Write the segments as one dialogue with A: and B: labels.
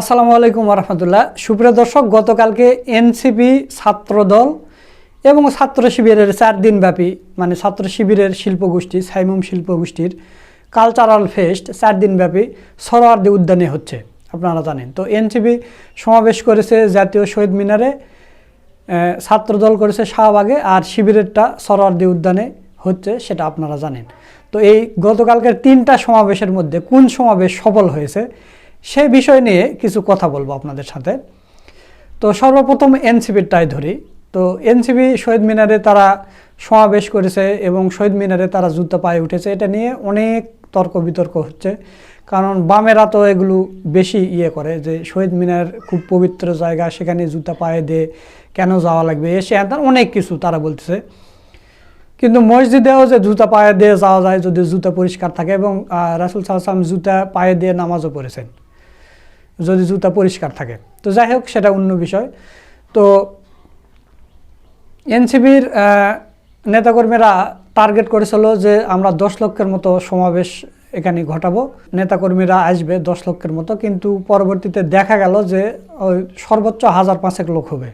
A: আসসালামু আলাইকুম রহমতুল্লাহ সুপ্রিয় দর্শক, গতকালকে এনসিপি ছাত্রদল এবং ছাত্র শিবিরের চার দিনব্যাপী মানে ছাত্র শিবিরের শিল্পগোষ্ঠী, সাইমুম শিল্পগোষ্ঠীর কালচারাল ফেস্ট চার দিনব্যাপী সরোয়ার্দি উদ্যানে হচ্ছে। আপনারা জানেন। তো এনসিপি সমাবেশ করেছে জাতীয় শহীদ মিনারে ছাত্রদল করেছে শাহবাগে আর শিবিরেরটা সরোয়ার্দি উদ্যানে হচ্ছে সেটা আপনারা জানেন। তো এই গতকালকের তিনটা সমাবেশের মধ্যে কোন সমাবেশ সফল হয়েছে সে বিষয় নিয়ে কিছু কথা বলব আপনাদের সাথে। তো সর্বপ্রথম এনসিপিরটাই ধরি। তো এনসিপি শহীদ মিনারে তারা সমাবেশ করেছে এবং শহীদ মিনারে তারা জুতা পায়ে উঠেছে। এটা নিয়ে অনেক তর্ক বিতর্ক হচ্ছে। কারণ বামেরা তো এগুলো বেশি ইয়ে করে যে শহীদ মিনার খুব পবিত্র জায়গা, সেখানে জুতা পায়ে দিয়ে কেন যাওয়া লাগবে? এসে ত্যান অনেক কিছু তারা বলতেছে। কিন্তু মসজিদেও যে জুতা পায়ে দিয়ে যাওয়া যায়, যদি জুতা পরিষ্কার থাকে এবং রাসুল সাল্লাম জুতা পায়ে দিয়ে নামাজও পড়েছেন। যদি জুতা পরিষ্কার থাকে। তো যাই হোক সেটা অন্য বিষয়। তো এনসিবির নেতাকর্মীরা টার্গেট করেছিল যে আমরা দশ লক্ষের মতো সমাবেশ এখানে ঘটাবো। নেতাকর্মীরা আসবে দশ লক্ষের মতো কিন্তু পরবর্তীতে দেখা গেল যে ওই সর্বোচ্চ হাজার পাঁচেক লোক হবে।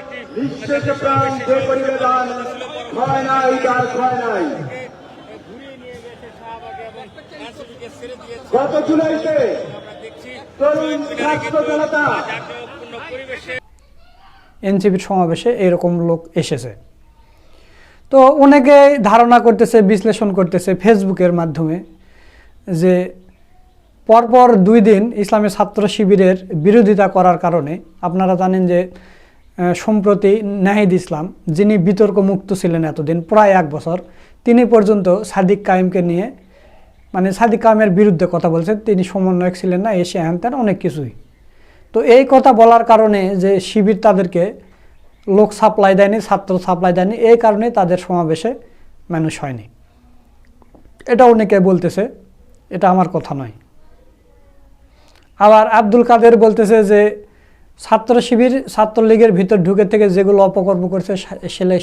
B: একটি
C: বিশ্বের প্রাণ যে পরিবেদন হয় নাই তার হয় নাই
B: ঘুরিয়ে নিয়ে গেছে শাহবাগে এবং এনসিপিকে ছেড়ে দিয়েছে
C: গত
A: এনসিপির সমাবেশে এরকম লোক এসেছে। তো অনেকে ধারণা করতেছে, বিশ্লেষণ করতেছে ফেসবুকের মাধ্যমে যে পরপর দুই দিন ইসলামী ছাত্র শিবিরের বিরোধিতা করার কারণে আপনারা জানেন যে সম্প্রতি নাহিদ ইসলাম, যিনি বিতর্ক মুক্ত ছিলেন এতদিন, প্রায় এক বছর, তিনি পর্যন্ত সাদিক কায়েমকে নিয়ে মানে সাদিক কায়েমের বিরুদ্ধে কথা বলছেন তিনি সমন্বয়ক ছিলেন না, এসে হ্যান অনেক কিছুই। তো এই কথা বলার কারণে যে শিবির তাদেরকে লোক সাপ্লাই দেয়নি, ছাত্র সাপ্লাই দেয়নি, এই কারণে তাদের সমাবেশে মানুষ হয়নি। এটা অনেকে বলতেছে, এটা আমার কথা নয়। আবার আব্দুল কাদের বলতেছে যে ছাত্র শিবির, ছাত্রলীগের ভিতর ঢুকে থেকে যেগুলো অপকর্ম করছে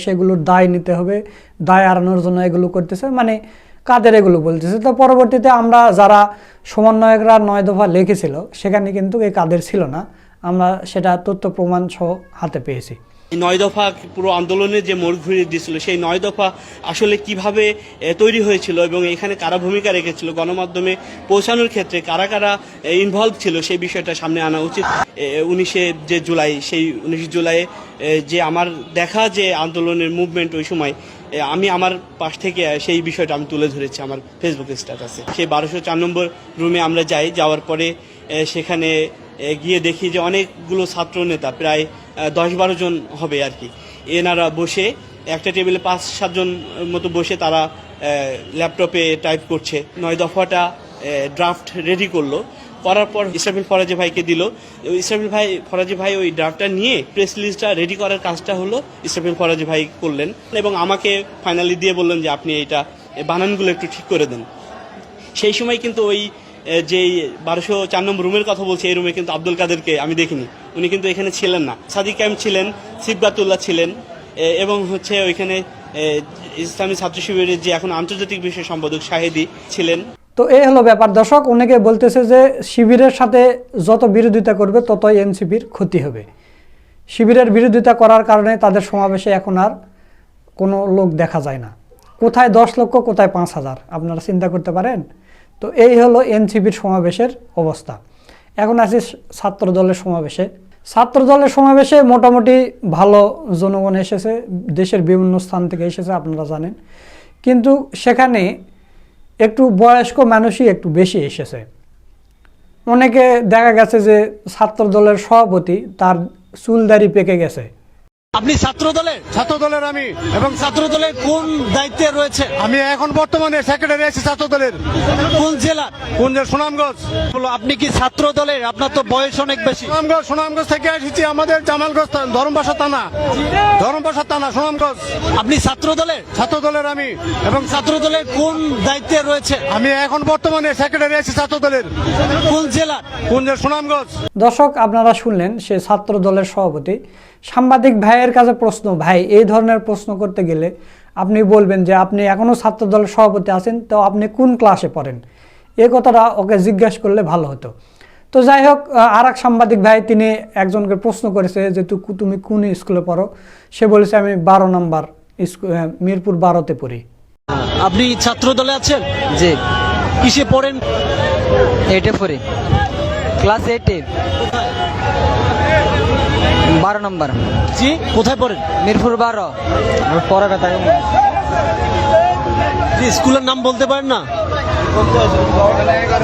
A: সেগুলোর দায় নিতে হবে, দায় এড়ানোর জন্য এগুলো করতেছে। মানে কাদের এগুলো বলতেছে? তো পরবর্তীতে আমরা যারা সমন্বয়করা নয় দফা লিখেছিল, সেখানে কিন্তু এই কাদের ছিল না। আমরা সেটা তথ্য প্রমাণ সহ হাতে পেয়েছি।
D: নয় দফা পুরো আন্দোলনের যে মোড় ঘুরিয়ে দিয়েছিল, সেই নয় দফা আসলে কীভাবে তৈরি হয়েছিল এবং এখানে কারা ভূমিকা রেখেছিল, গণমাধ্যমে পৌঁছানোর ক্ষেত্রে কারা কারা ইনভলভ ছিল, সেই বিষয়টা সামনে আনা উচিত। উনিশে যে জুলাই, সেই উনিশে জুলাইয়ে যে আমার দেখা যে আন্দোলনের মুভমেন্ট ওই সময় আমি আমার পাশ থেকে সেই বিষয়টা আমি তুলে ধরেছি আমার ফেসবুক স্ট্যাটাসে সেই বারোশো চার নম্বর রুমে আমরা যাই, যাওয়ার পরে সেখানে গিয়ে দেখি যে অনেকগুলো ছাত্র নেতা প্রায় দশ বারো জন হবে আর কি। এনারা বসে, একটা টেবিলে পাঁচ সাতজন মতো বসে তারা ল্যাপটপে টাইপ করছে। নয় দফাটা ড্রাফট রেডি করল। করার পর ইসরাফিল ফরাজি ভাইকে দিল। ইসরাফিল ভাই, ফরাজি ভাই ওই ড্রাফটটা নিয়ে প্রেস লিস্টটা রেডি করার কাজটা হলো ইসরাফিল ফরাজি ভাই করলেন এবং আমাকে ফাইনালি দিয়ে বললেন যে আপনি এটা বানানগুলো একটু ঠিক করে দেন। সেই সময় কিন্তু ওই যে বারোশো চার নম্বর রুমের কথা বলছি, এই রুমে কিন্তু আব্দুল কাদেরকে আমি দেখিনি। উনি কিন্তু এখানে ছিলেন না। সাদিক ক্যাম্প ছিলেন সিবগাতুল্লাহ ছিলেন এবং হচ্ছে ওইখানে ইসলামী ছাত্র শিবিরের যে এখন আন্তর্জাতিক বিষয় সম্পাদক শাহেদি ছিলেন।
A: তো এই হলো ব্যাপার। দর্শক, অনেকে বলতেছে যে শিবিরের সাথে যত বিরোধিতা করবে, ততই এনসিপির ক্ষতি হবে। শিবিরের বিরোধিতা করার কারণে তাদের সমাবেশে এখন আর কোনো লোক দেখা যায় না। কোথায় দশ লক্ষ, কোথায় পাঁচ হাজার, আপনারা চিন্তা করতে পারেন? তো এই হলো এনসিপির সমাবেশের অবস্থা। এখন আছি ছাত্র দলের সমাবেশে। ছাত্র দলের সমাবেশে মোটামুটি ভালো জনগণ এসেছে, দেশের বিভিন্ন স্থান থেকে এসেছে, আপনারা জানেন। কিন্তু সেখানে একটু বয়স্ক মানুষই একটু বেশি এসেছে। অনেকে দেখা গেছে যে ছাত্র দলের সভাপতি তার চুলদারি পেকে গেছে।
E: আপনি ছাত্র দলের
F: ছাত্র দলের আমি।
E: এবং ছাত্র দলের কোন দায়িত্বে রয়েছে?
F: আমি এখন বর্তমানে সেক্রেটারি আছি ছাত্র দলের
E: কোন জেলার
F: কোন যে সুনামগঞ্জ।
E: বলো, আপনি কি ছাত্র দলের আপনার তো বয়স অনেক বেশি।
F: সুনামগঞ্জ সুনামগঞ্জ থেকে এসেছি আমাদের জামালগঞ্জ ধরমবাসা থানা। ধরমবাসা থানা সুনামগঞ্জ।
E: আপনি ছাত্র দলের
F: ছাত্র দলের আমি। এবং
E: ছাত্র দলের কোন দায়িত্বে রয়েছে?
F: আমি এখন বর্তমানে সেক্রেটারি আছি ছাত্র দলের
E: কোন জেলা?
F: কোন যে সুনামগঞ্জ।
A: দর্শক আপনারা শুনলেন সে ছাত্র দলের সভাপতি। সাংবাদিক ভাইয়ের কাছে প্রশ্ন ভাই এই ধরনের প্রশ্ন করতে গেলে আপনি বলবেন যে আপনি এখনও ছাত্র দলের সভাপতি আছেন তো আপনি কোন ক্লাসে পড়েন? এ কথাটা ওকে জিজ্ঞাসা করলে ভালো হতো। তো যাই হোক আর এক সাংবাদিক ভাই তিনি একজনকে প্রশ্ন করেছে যে তু- তুমি কোন স্কুলে পড়ো? সে বলেছে আমি বারো নম্বর স্কুল মিরপুর বারোতে পড়ি।
E: আপনি ছাত্র দলে আছেন?
G: জি।
E: কিসে পড়েন?
G: এইটে পড়ি। ক্লাস এইটে। বারো নম্বর।
E: জি কোথায় পড়েন?
G: মিরপুর বারো। পড়াটা তাই
E: জি স্কুলের নাম বলতে পারেন না?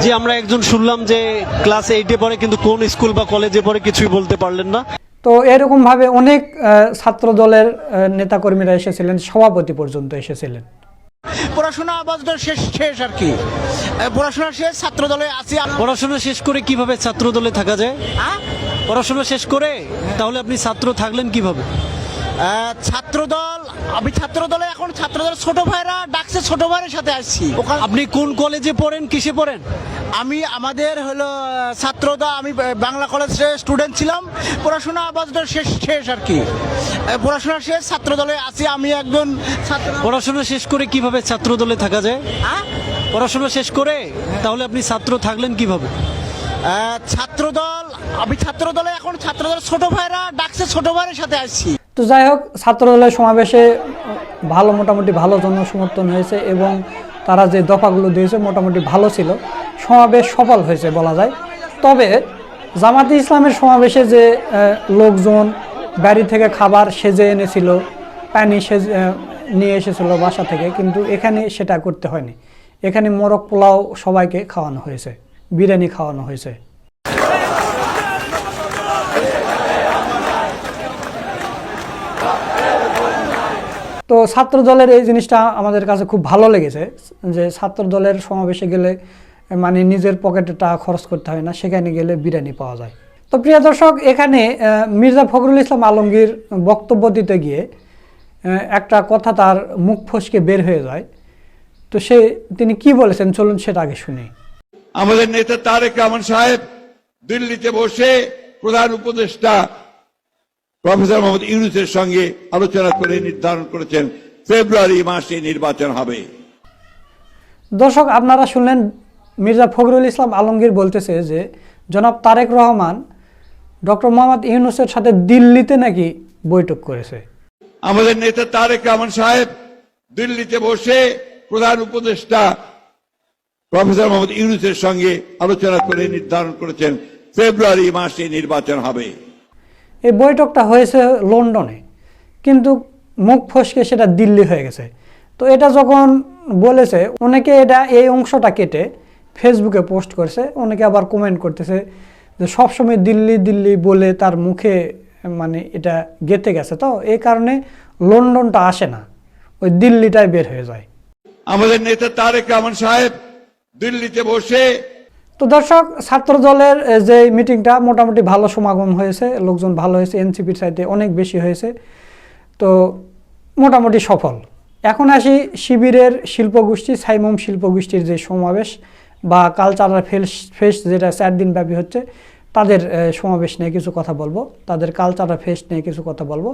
E: জি আমরা একজন শুনলাম যে ক্লাস এইটে পড়ে কিন্তু কোন স্কুল বা কলেজে পড়ে কিছুই বলতে পারলেন না।
A: তো এরকমভাবে অনেক আহ, ছাত্র দলের আহ, নেতাকর্মীরা এসেছিলেন সভাপতি পর্যন্ত এসেছিলেন।
F: পড়াশোনা আপাতত শেষ শেষ আর কি। পড়াশোনা শেষ ছাত্র দলে আছি।
E: পড়াশোনা শেষ করে কীভাবে ছাত্র দলে থাকা যায়? পড়াশোনা শেষ করে তাহলে আপনি ছাত্র থাকলেন কীভাবে?
F: এ, ছাত্র দল আমি ছাত্র দলে এখন ছাত্র দল ছোট ভাইরা ডাকছে ছোট ভাইয়ের সাথে আসছি। ওখানে
E: আপনি কোন কলেজে পড়েন কিসে পড়েন?
F: আমি আমাদের হলো ছাত্রদা আমি বাংলা কলেজে স্টুডেন্ট ছিলাম। পড়াশোনা আপাতত শেষ শেষ আর কি। পড়াশোনা শেষ ছাত্র দলে আছি আমি একজন ছাত্র
E: পড়াশোনা শেষ করে কীভাবে ছাত্র দলে থাকা যায়?
F: হ্যাঁ?
E: পড়াশোনা শেষ করে তাহলে আপনি ছাত্র থাকলেন কীভাবে?
F: আহ, ছাত্র দল আমি ছাত্র দলে এখন ছাত্র দল ছোট ভাইরা ডাকছে ছোট ভাইয়ের সাথে আসছি।
A: তো যাই হোক ছাত্র দলের সমাবেশে ভালো, মোটামুটি ভালো জনসমর্থন হয়েছে এবং তারা যে দফাগুলো দিয়েছে মোটামুটি ভালো ছিল। সমাবেশ সফল হয়েছে বলা যায়। তবে জামাতি ইসলামের সমাবেশে যে লোকজন বাড়ি থেকে খাবার সেজে এনেছিল, পানি সেজে নিয়ে এসেছিল বাসা থেকে, কিন্তু এখানে সেটা করতে হয়নি। এখানে মোরগ পোলাও সবাইকে খাওয়ানো হয়েছে, বিরিয়ানি খাওয়ানো হয়েছে। তো ছাত্র দলের এই জিনিসটা আমাদের কাছে খুব ভালো লেগেছে, যে ছাত্র দলের সমাবেশে গেলে মানে নিজের পকেটে টাকা খরচ করতে হয় না, সেখানে গেলে বিরিয়ানি পাওয়া যায়। তো প্রিয় দর্শক, এখানে মির্জা ফখরুল ইসলাম আলমগীর বক্তব্য দিতে গিয়ে একটা কথা তার মুখ ফসকে বের হয়ে যায়। তো সে, তিনি কি বলেছেন? চলুন সেটা আগে শুনি।
H: আমাদের নেতা তারেক রহমান সাহেব দিল্লিতে বসে প্রধান উপদেষ্টা প্রফেসর মোহাম্মদ ইউনুসের সঙ্গে আলোচনা করে নির্ধারণ করেছেন ফেব্রুয়ারি মাসে নির্বাচন হবে।
A: দর্শক আপনারা শুনলেন মির্জা ফখরুল ইসলাম আলমগীর বলতেছে যে জনাব তারেক রহমান ডক্টর মোহাম্মদ ইউনুসের সাথে দিল্লিতে নাকি বৈঠক করেছে।
H: আমাদের নেতা তারেক রহমান সাহেব দিল্লিতে বসে প্রধান উপদেষ্টা প্রফেসর মোহাম্মদ ইউনুসের সঙ্গে আলোচনা করে নির্ধারণ করেছেন ফেব্রুয়ারি মাসে নির্বাচন হবে।
A: এই বৈঠকটা হয়েছে লন্ডনে। কিন্তু মুখ ফসকে সেটা দিল্লি হয়ে গেছে। তো এটা যখন বলেছে, অনেকে এটা এই অংশটা কেটে ফেসবুকে পোস্ট করছে, অনেকে আবার কমেন্ট করতেছে যে সবসময় দিল্লি দিল্লি বলে তার মুখে মানে এটা গেতে গেছে। তো এই কারণে লন্ডনটা আসে না, ওই দিল্লিটাই বের হয়ে যায়।
H: আমাদের নেতা তারেক রহমান সাহেব দিল্লিতে বসে
A: তো দর্শক, ছাত্র দলের যে মিটিংটা মোটামুটি ভালো সমাগম হয়েছে, লোকজন ভালো হয়েছে, এনসিপির সাইডে অনেক বেশি হয়েছে, তো মোটামুটি সফল। এখন আসি শিবিরের শিল্পগোষ্ঠী, সাইমম শিল্পগোষ্ঠীর যে সমাবেশ বা কালচারাল ফেস ফেস্ট যেটা চার দিন ব্যাপী হচ্ছে, তাদের সমাবেশ নিয়ে কিছু কথা বলব, তাদের কালচারাল ফেস্ট নিয়ে কিছু কথা বলব।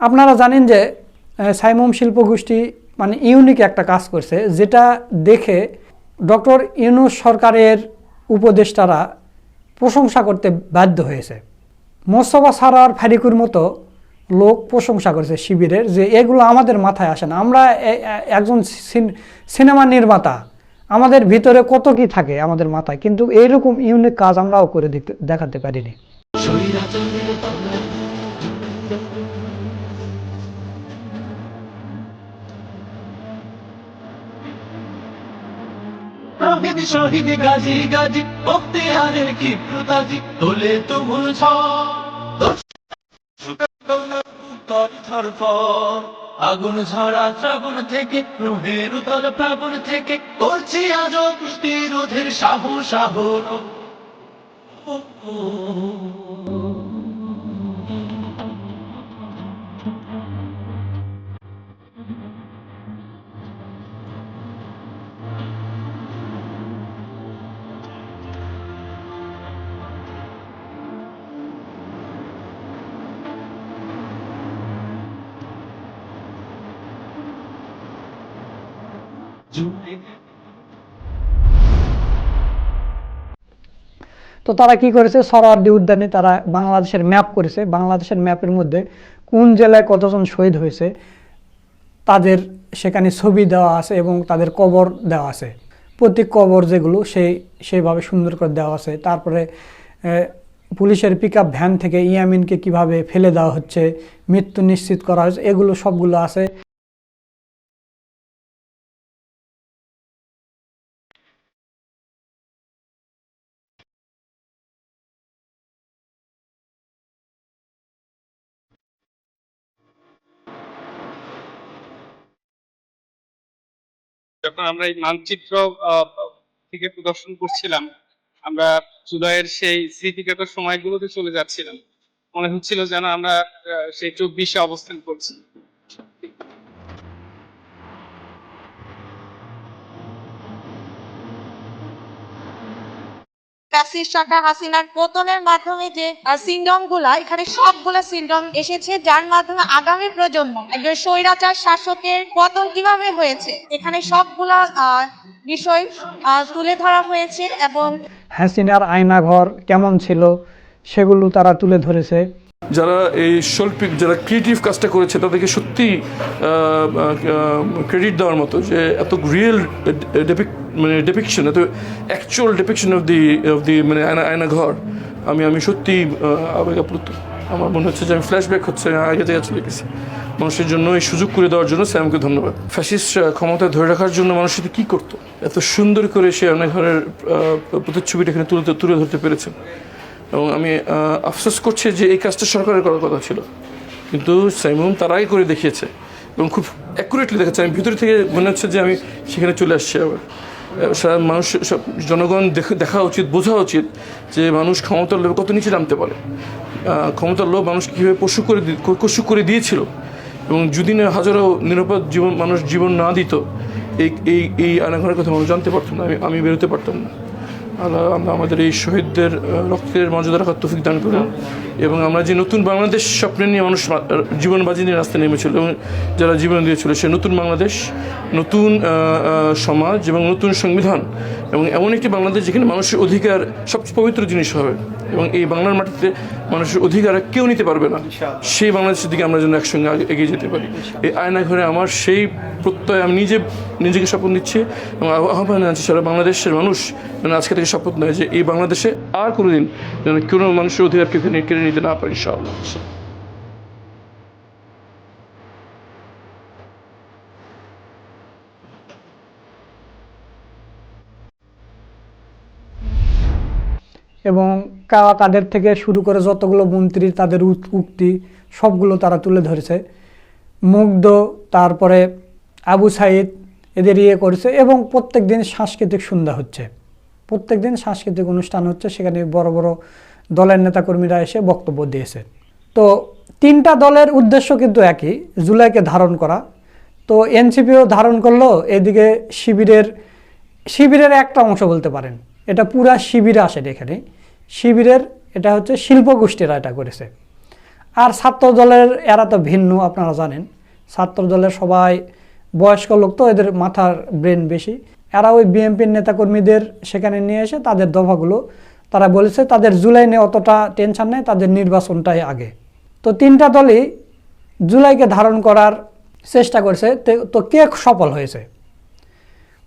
A: আপনারা জানেন যে সাইমম শিল্পগোষ্ঠী মানে ইউনিক একটা কাজ করছে, যেটা দেখে ডক্টর ইউনুস সরকারের উপদেষ্টারা প্রশংসা করতে বাধ্য হয়েছে। মোস্তফা সারার ফারিকুর মতো লোক প্রশংসা করেছে শিবিরের যে এগুলো আমাদের মাথায় আসে না। আমরা একজন সিন- সিনেমা নির্মাতা, আমাদের ভিতরে কত কি থাকে আমাদের মাথায়, কিন্তু এইরকম ইউনিক কাজ আমরাও করে দেখাতে পারিনি।
I: প্রভৃতি শহীদ গাজী গাজী বক্তিয়ারের কি প্রতাজি, তোলে তুমুল আগুন ঝরা শ্রাবণ থেকে, রোহের উতল প্লাবন থেকে, করছি আজ পুষ্টি রোধের সাহু
A: তো তারা কি করেছে? সরোয়ার্দী উদ্যানে তারা বাংলাদেশের ম্যাপ করেছে। বাংলাদেশের ম্যাপের মধ্যে কোন জেলায় কতজন শহীদ হয়েছে তাদের সেখানে ছবি দেওয়া আছে এবং তাদের কবর দেওয়া আছে। প্রতি কবর যেগুলো সেই সেইভাবে সুন্দর করে দেওয়া আছে। তারপরে পুলিশের পিক ভ্যান থেকে ইয়ামিনকে কীভাবে ফেলে দেওয়া হচ্ছে, মৃত্যু নিশ্চিত করা হয়েছে, এগুলো সবগুলো আছে।
J: যখন আমরা এই মানচিত্র থেকে প্রদর্শন করছিলাম। আমরা জুলাইয়ের সেই স্মৃতিগত সময়গুলোতে চলে যাচ্ছিলাম। মনে হচ্ছিল যেন আমরা সেই চব্বিশে অবস্থান করছি।
K: শাখা হাসিনার পতনের মাধ্যমে যে সিন্ডমগুলা এখানে সবগুলা সিন্ডম এসেছে, যার মাধ্যমে আগামী প্রজন্ম, একজন স্বৈরাচার শাসকের পতন কীভাবে হয়েছে, এখানে সবগুলা বিষয় তুলে ধরা হয়েছে এবং
A: হাসিনার আয়নাঘর কেমন ছিল, সেগুলো তারা তুলে ধরেছে।
L: যারা এই শৈল্পিক, যারা ক্রিয়েটিভ কাজটা করেছে, তাদেরকে সত্যি ক্রেডিট দেওয়ার মতো যে এত রিয়েল মানে ডেপিকশন এত actual depiction of the of the মানে আয়না আয়না ঘর, আমি আমি সত্যি আবেগাপ্লুত। আমার মনে হচ্ছে যে আমি ফ্ল্যাশব্যাক হচ্ছে আগে জায়গায় চলে গেছি। মানুষের জন্য এই সুযোগ করে দেওয়ার জন্য স্যামকে ধন্যবাদ। ফ্যাসিস্ট ক্ষমতা ধরে রাখার জন্য মানুষ সাথে কী করতো? এত সুন্দর করে সে আয়না ঘরের প্রতিচ্ছবিটা এখানে তুলে তুলে ধরতে পেরেছেন এবং আমি আফসোস করছি যে এই কাজটা সরকারের করার কথা ছিল। কিন্তু সাইমুম তারাই করে দেখিয়েছে এবং খুব অ্যাকুরেটলি দেখাচ্ছে। আমি ভিতর থেকে মনে হচ্ছে যে আমি সেখানে চলে আসছি আবার। সারা মানুষ, সব জনগণ দেখ- দেখা উচিত, বোঝা উচিত যে মানুষ ক্ষমতার লোভে কত নিচে নামতে পারে। ক্ষমতার লোভ মানুষ কীভাবে পশু করে পশু করে দিয়েছিল। এবং যদি না হাজারো নিরাপদ জীবন, মানুষ জীবন না দিত, এই এই এই আয়নাঘরের কথা মানুষ জানতে পারতাম না। আমি আমি বেরোতে পারতাম না। আল্লাহ আমরা আমাদের এই শহীদদের রক্তের মর্যাদা রাখার তফিক দান করুন। এবং আমরা যে নতুন বাংলাদেশ স্বপ্নে নিয়ে মানুষ জীবন বাজি নিয়ে রাস্তায় নেমেছিল এবং যারা জীবন দিয়েছিল, সে নতুন বাংলাদেশ, নতুন সমাজ এবং নতুন সংবিধান এবং এমন একটি বাংলাদেশ যেখানে মানুষের অধিকার সবচেয়ে পবিত্র জিনিস হবে। এবং এই বাংলার মাটিতে মানুষের অধিকার আর কেউ নিতে পারবে না। সেই বাংলাদেশের দিকে আমরা যেন একসঙ্গে আগে- এগিয়ে যেতে পারি। এই আয়না ঘরে আমার সেই প্রত্যয় আমি নিজে নিজেকে শপথ নিচ্ছি এবং আহ্বান জানাচ্ছি সারা বাংলাদেশের মানুষ যেন আজকে থেকে শপথ নেয় যে এই বাংলাদেশে আর কোনোদিন যেন কোনো মানুষের অধিকার কেউ কেড়ে নিতে না পারি সব
A: এবং কাদের থেকে শুরু করে যতগুলো মন্ত্রী, তাদের উক্তি, সবগুলো তারা তুলে ধরেছে। মুগ্ধ, তারপরে আবু সাইদ, এদের ইয়ে করেছে এবং প্রত্যেক দিন সাংস্কৃতিক সন্ধ্যা হচ্ছে। প্রত্যেক দিন সাংস্কৃতিক অনুষ্ঠান হচ্ছে, সেখানে বড় বড় দলের নেতাকর্মীরা এসে বক্তব্য দিয়েছে। তো তিনটা দলের উদ্দেশ্য কিন্তু একই, জুলাইকে ধারণ করা। তো এনসিপিও ধারণ করল, এদিকে শিবিরের শিবিরের একটা অংশ বলতে পারেন। এটা পুরা শিবিরে আসে এখানে। শিবিরের, এটা হচ্ছে শিল্প গোষ্ঠীরা এটা করেছে। আর ছাত্র দলের এরা তো ভিন্ন, আপনারা জানেন। ছাত্র দলের সবাই বয়স্ক লোক তো, এদের মাথার ব্রেন বেশি। এরা ওই বিএনপির নেতাকর্মীদের সেখানে নিয়ে এসে তাদের দফাগুলো, তারা বলেছে তাদের জুলাই নিয়ে অতটা টেনশন নেই, তাদের নির্বাচনটাই আগে। তো তিনটা দলই জুলাইকে ধারণ করার চেষ্টা করছে। তো কে সফল হয়েছে?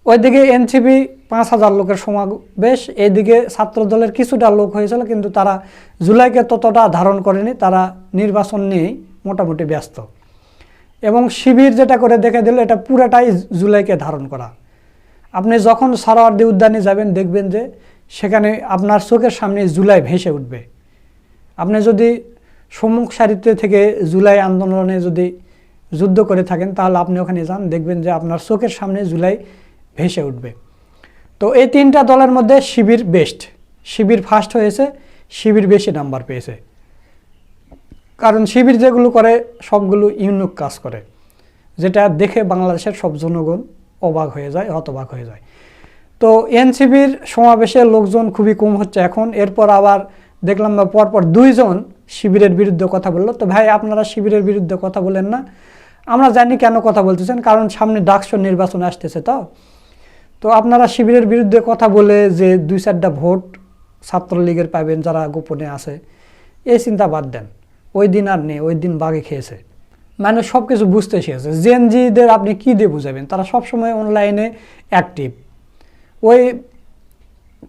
A: ওইদিকে এনসিপি পাঁচ হাজার লোকের সমাবেশ, এইদিকে ছাত্র দলের কিছুটা লোক হয়েছিল, কিন্তু তারা জুলাইকে ততটা ধারণ করেনি, তারা নির্বাচন নিয়েই মোটামুটি ব্যস্ত। এবং শিবির যেটা করে দেখে দিল, এটা পুরাটাই জুলাইকে ধারণ করা। আপনি যখন সারাওয়ার্দী উদ্যানে যাবেন, দেখবেন যে সেখানে আপনার চোখের সামনে জুলাই ভেসে উঠবে। আপনি যদি সম্মুখ সারিতে থেকে জুলাই আন্দোলনে যদি যুদ্ধ করে থাকেন, তাহলে আপনি ওখানে যান, দেখবেন যে আপনার চোখের সামনে জুলাই ভেসে উঠবে। তো এই তিনটা দলের মধ্যে শিবির বেস্ট শিবির ফার্স্ট হয়েছে, শিবির বেশি নাম্বার পেয়েছে। কারণ শিবির যেগুলো করে, সবগুলো ইউনিক কাজ করে। যেটা দেখে বাংলাদেশের সব জনগণ অবাক হয়ে যায়, হতবাক হয়ে যায়। তো এনসিবির সমাবেশে লোকজন খুবই কম হচ্ছে এখন। এরপর আবার দেখলাম পরপর দুইজন শিবিরের বিরুদ্ধে কথা বলল। তো ভাই, আপনারা শিবিরের বিরুদ্ধে কথা বলেন না। আমরা জানি কেন কথা বলতেছেন, কারণ সামনে ডাকসু নির্বাচন আসতেছে তো। তো আপনারা শিবিরের বিরুদ্ধে কথা বলে যে দুই চারটা ভোট ছাত্রলীগের পাবেন যারা গোপনে আছে, এই চিন্তা বাদ দেন। ওই দিন আর নেই, ওই দিন বাগে খেয়েছে। মানুষ সব কিছু বুঝতে শিখেছে। জেনজিদের আপনি কী দিয়ে বুঝাবেন? তারা সবসময় অনলাইনে অ্যাক্টিভ ওই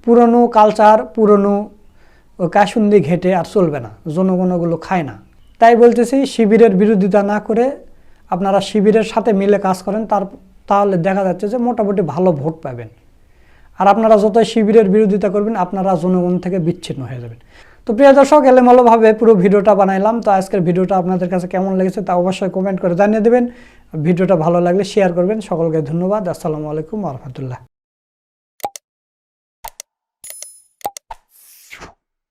A: পুরনো কালচার পুরনো ওই কাসুন্দি ঘেটে আর চলবে না। জনগণ ওগুলো খায় না। তাই বলতেছি, শিবিরের বিরোধিতা না করে আপনারা শিবিরের সাথে মিলে কাজ করেন। তার তাহলে দেখা যাচ্ছে যে মোটামুটি ভালো ভোট পাবেন। আর আপনারা যতই শিবিরের বিরোধিতা করবেন, আপনারা জনগণ থেকে বিচ্ছিন্ন হয়ে যাবেন। তো প্রিয় দর্শক, এলেমালোভাবে পুরো ভিডিওটা বানাইলাম। তো আজকের ভিডিওটা আপনাদের কাছে কেমন লেগেছে তা অবশ্যই কমেন্ট করে জানিয়ে দেবেন। ভিডিওটা ভালো লাগলে শেয়ার করবেন। সকলকে ধন্যবাদ। আসসালামু আলাইকুম রহমতুল্লাহ।